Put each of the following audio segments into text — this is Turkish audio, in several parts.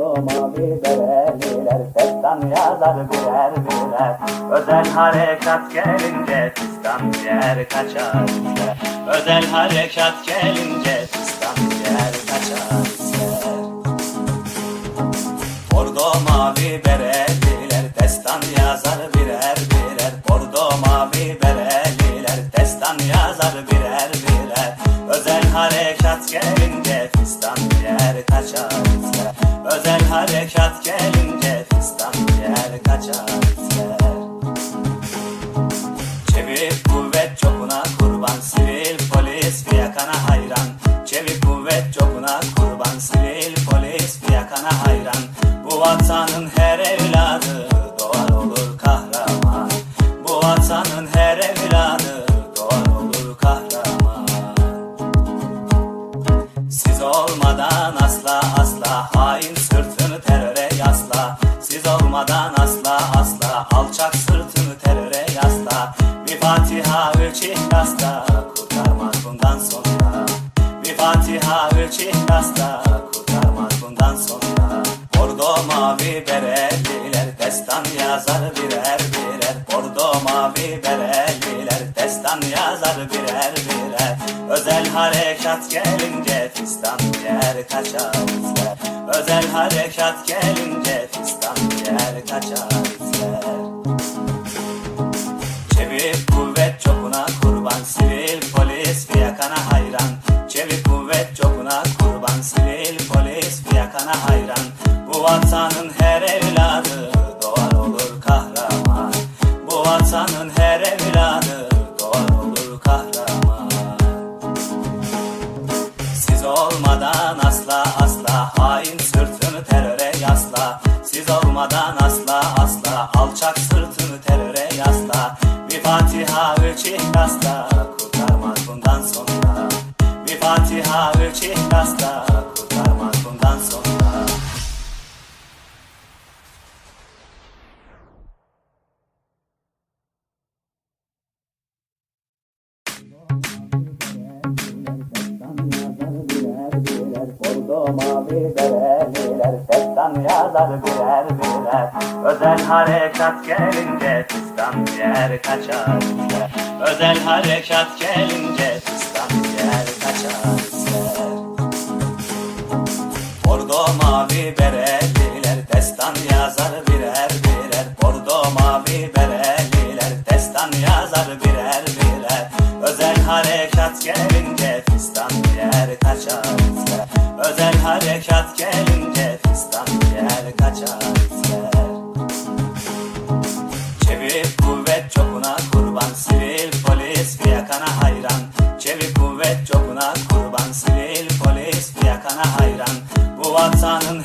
Bordo mavi bereliler Destan yazar birer birer Özel harekat gelince Fistan yer kaçar ister. Özel harekat gelince Fistan yer kaçar ister. Bordo mavi bereliler Destan yazar birer birer Bordo mavi bereliler Destan yazar birer birer Özel harekat gelince Özel harekat gelince Fistan yer kaçar ister Çevik kuvvet çokuna kurban Sivil polis fiyakana hayran. Çevik kuvvet çokuna kurban Sivil polis fiyakana hayran. Bu vatanın her evladı Fatiha üç ihlasla kurtarmaz bundan sonra. Bordo mavi bereliler destan yazar birer birer. Bordo mavi bereliler destan yazar birer birer. Özel harekat gelince fistan yer kaçar Özel harekat gelince fistan yer kaçar olmadan asla asla. Alçak sırtını teröre yasla. Bir Fatiha üç ihlasla mavi bereliler Destan yazar birer birer Özel harekat gelince Fistan yer kaçar Özel harekat gelince Fistan yer kaçar Bordo mavi bereliler Destan yazar birer birer Bordo mavi bereliler Destan yazar birer birer Özel harekat gelince Fistan yer kaçar harekat gelince Fistan yer kaçar ister Çevik kuvvet çokuna kurban Sivil polis fiyakana hayran. Çevik kuvvet çokuna kurban Sivil polis fiyakana hayran. Bu vatanın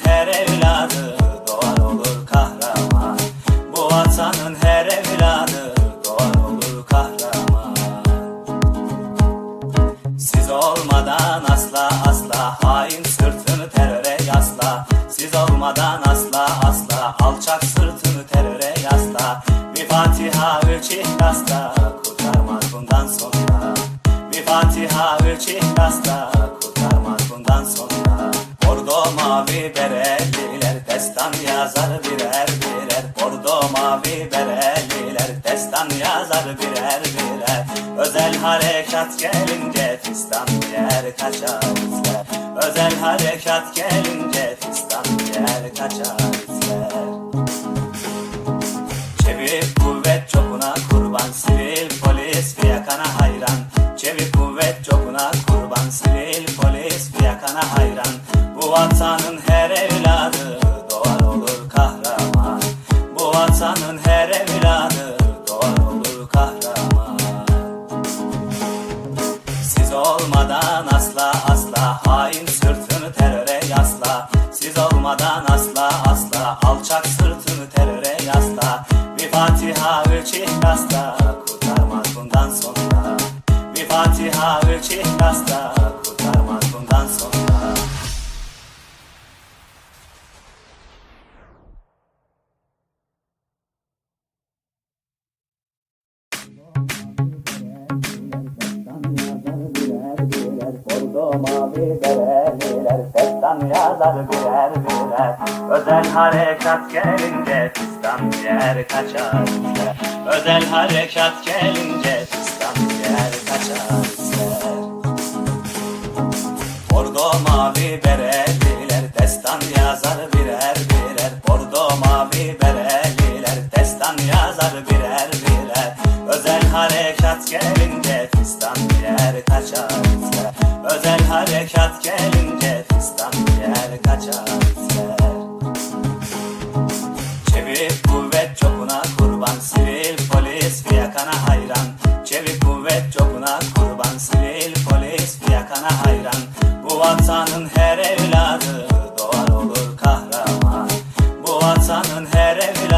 mavi bereliler destan yazar birer birer. Bordo mavi bereliler destan yazar birer birer. Özel harekat gelince fistan yer kaçar Özel harekat gelince fistan yer kaçar alçak sırtını teröre yasla. Bir Fatiha üç ihlasla kurtarmaz bundan sonra. Bir Fatiha üç ihlasla Bereliler Destan yazar birer birer Özel harekat gelince Fistan yer kaçar. Özel harekat gelince Fistan yer kaçar. İster Bordo mavi bereliler Destan yazar birer birer Bordo mavi bereliler Destan yazar birer birer Özel harekat gelince Fistan yer kaçar Özel harekat gelince Fistan yer kaçar Çevik kuvvet çokuna kurban Sivil polis fiyakana hayran. Çevik kuvvet çokuna kurban Sivil polis fiyakana hayran. Bu vatanın her evladı Doğar olur kahraman. Bu vatanın her evladı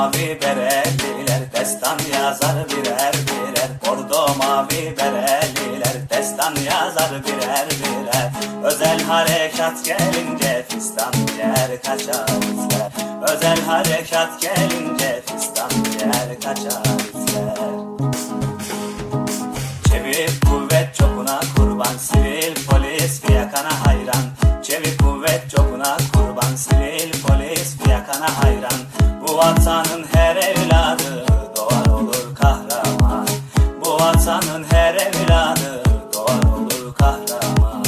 mavi bereliler destan yazar birer birer. Bordo mavi bereliler destan yazar birer birer. Özel harekat gelince fistan yer kaçar Özel harekat gelince fistan yer kaçar Çevik kuvvet çokuna kurban Sivil polis fiyakana hayran. Çevik kuvvet çokuna kurban Sivil polis fiyakana hayran vatanın her evladı Doğar olur kahraman. Bu vatanın her evladı Doğar olur kahraman.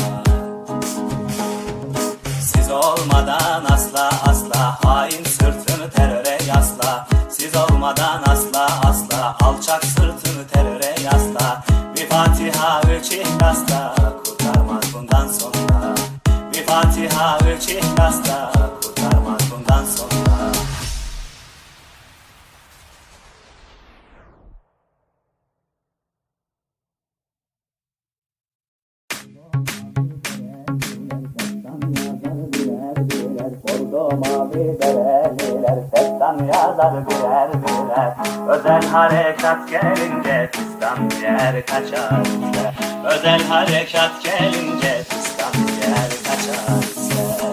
Siz olmadan asla asla hain sırtını teröre yasla. Siz olmadan asla asla alçak sırtını teröre yasla. Bir Fatiha üç ihlasla kurtarmaz bundan sonra. Bir Fatiha üç ihlasla kurtarmaz bundan sonra Mavi bereliler Destan yazar birer birer Özel harekat gelince Fistan yer kaçar Özel harekat gelince Fistan yer kaçar ister.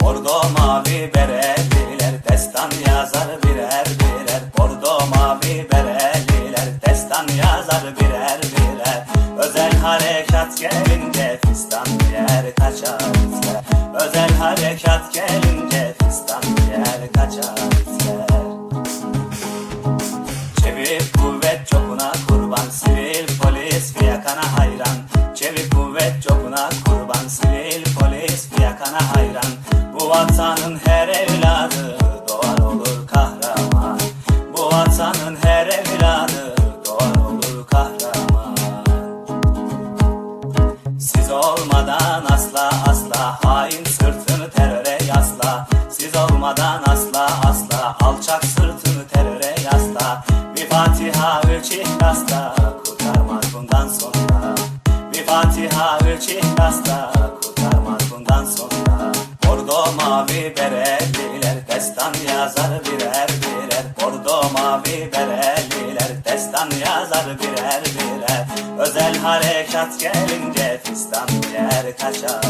Bordo mavi bereliler Destan yazar birer birer. Bordo mavi bereliler Destan yazar birer birer. Özel harekat gelince Fistan yer kaçar ister Özel harekat gelince Fistan yer kaçar Mavi bereliler destan yazar birer birer. Özel harekat gelince fistan yer kaçar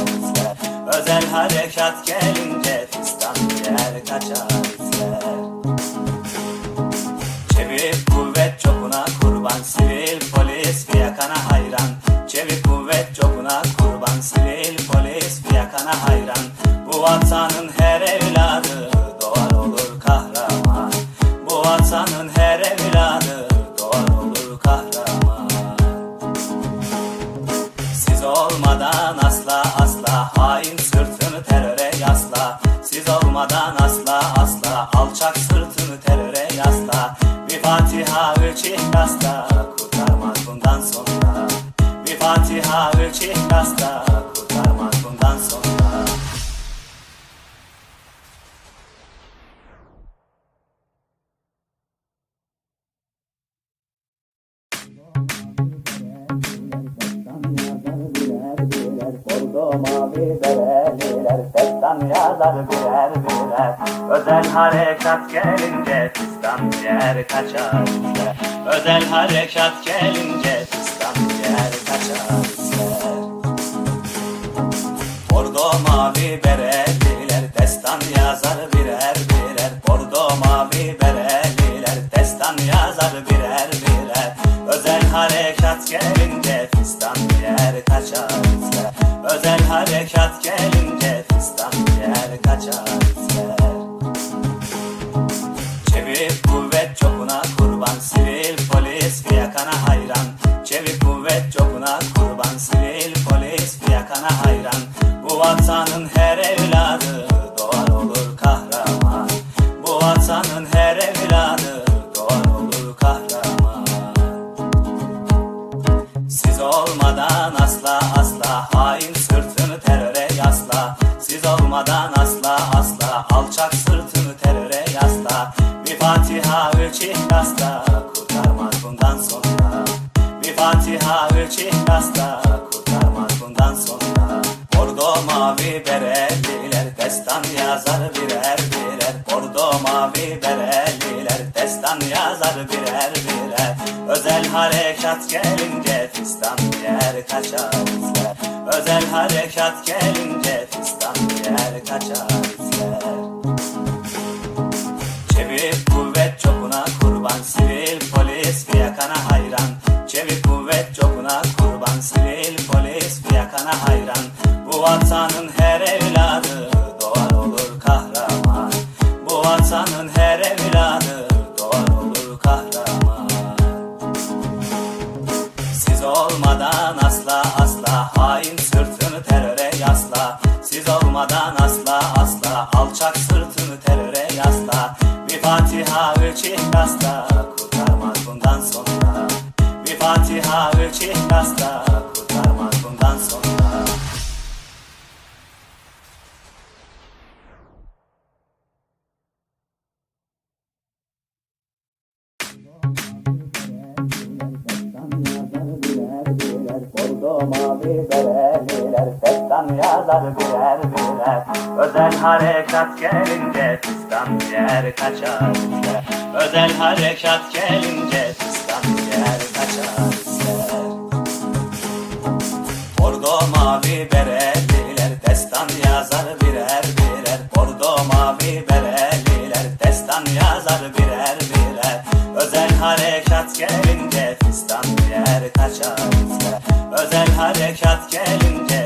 Özel harekat gelince fistan yer kaçar Çevik kuvvet çokuna kurban Sivil polis fiyakana hayran. Çevik kuvvet çokuna kurban Sivil polis fiyakana hayran. Bu vatanın her evladı Vatanın her evladı Doğar olur kahraman. Siz olmadan asla asla hain sırtını teröre yasla. Siz olmadan asla asla alçak sırtını teröre yasla. Bir Fatiha üç ihlasla kurtarmaz bundan sonra. Bir Fatiha üç ihlasla kurtarmaz Yazar birer birer Özel harekat gelince fistan yer kaçar ister. Özel harekat gelince fistan yer kaçar ister. Bordo mavi bereliler destan yazar birer birer. Bordo mavi bereliler destan yazar birer birer. Özel harekat gelince fistan yer kaçar Özel harekat gelince Çevik kuvvet çokuna kurban sivil polis fiyakana hayran. Çevik kuvvet çokuna kurban sivil polis fiyakana hayran. Bu vatanın her evladı doğar olur kahraman. Bu vatanın her evladı doğar olur kahraman. Siz olmadan asla asla hain sırtını teröre yasla. Siz olmadan ihlasla kurtarmaz bundan sonra Bir Fatiha üç ihlasla kurtarmaz bundan sonra Bordo mavi bereliler destan yazar birer birer Bordo mavi bereliler destan yazar birer birer Özel harekat gelince fistan yer kaçar izler Özel harekat gelince fistan yer kaçar vatanın her evladı doğar olur kahraman. Bu vatanın her evladı doğar olur kahraman. Siz olmadan asla asla hain sırtını teröre yasla. Siz olmadan asla asla alçak sırtını teröre yasla. Bir Fatiha üç ihlasla kurtarmaz bundan sonra. Bir Fatiha üç ihlasla Mavi bereliler Destan yazar birer birer. Özel harekat gelince Fistan yer kaçar. Özel harekat gelince Fistan yer kaçar. İster mavi bereliler Destan yazar birer birer. Bordo mavi bereliler Destan yazar birer birer. Özel harekat gelince harekat gelince